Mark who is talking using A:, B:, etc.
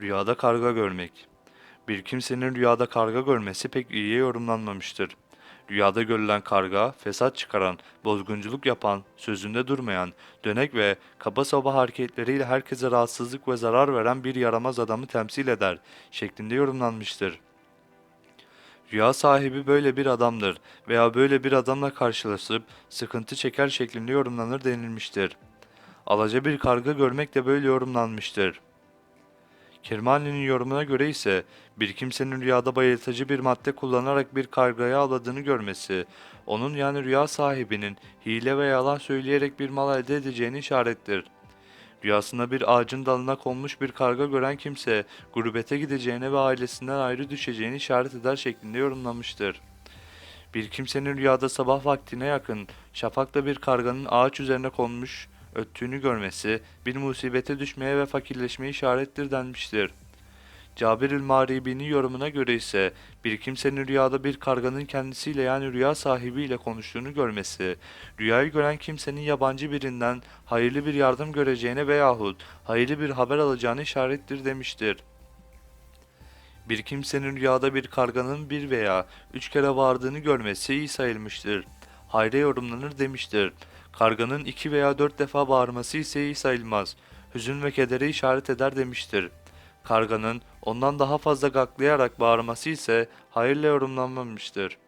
A: Rüyada karga görmek. Bir kimsenin rüyada karga görmesi pek iyiye yorumlanmamıştır. Rüyada görülen karga, fesat çıkaran, bozgunculuk yapan, sözünde durmayan, dönek ve kaba saba hareketleriyle herkese rahatsızlık ve zarar veren bir yaramaz adamı temsil eder şeklinde yorumlanmıştır. Rüya sahibi böyle bir adamdır veya böyle bir adamla karşılaşıp sıkıntı çeker şeklinde yorumlanır denilmiştir. Alaca bir karga görmek de böyle yorumlanmıştır. Kirmani'nin yorumuna göre ise bir kimsenin rüyada bayıltıcı bir madde kullanarak bir kargayı avladığını görmesi, onun yani rüya sahibinin hile ve yalan söyleyerek bir mal elde edeceğini işarettir. Rüyasında bir ağacın dalına konmuş bir karga gören kimse gurbete gideceğine ve ailesinden ayrı düşeceğini işaret eder şeklinde yorumlamıştır. Bir kimsenin rüyada sabah vaktine yakın şafakta bir karganın ağaç üzerine konmuş öttüğünü görmesi bir musibete düşmeye ve fakirleşmeye işarettir denmiştir. Cabir-ül Maribi'nin yorumuna göre ise bir kimsenin rüyada bir karganın kendisiyle yani rüya sahibiyle konuştuğunu görmesi, rüyayı gören kimsenin yabancı birinden hayırlı bir yardım göreceğine veyahut hayırlı bir haber alacağını işarettir demiştir. Bir kimsenin rüyada bir karganın bir veya üç kere bağırdığını görmesi iyi sayılmıştır. Hayra yorumlanır demiştir. Karganın iki veya dört defa bağırması ise iyi sayılmaz. Hüzün ve kedere işaret eder demiştir. Karganın ondan daha fazla gaklayarak bağırması ise hayırla yorumlanmamıştır.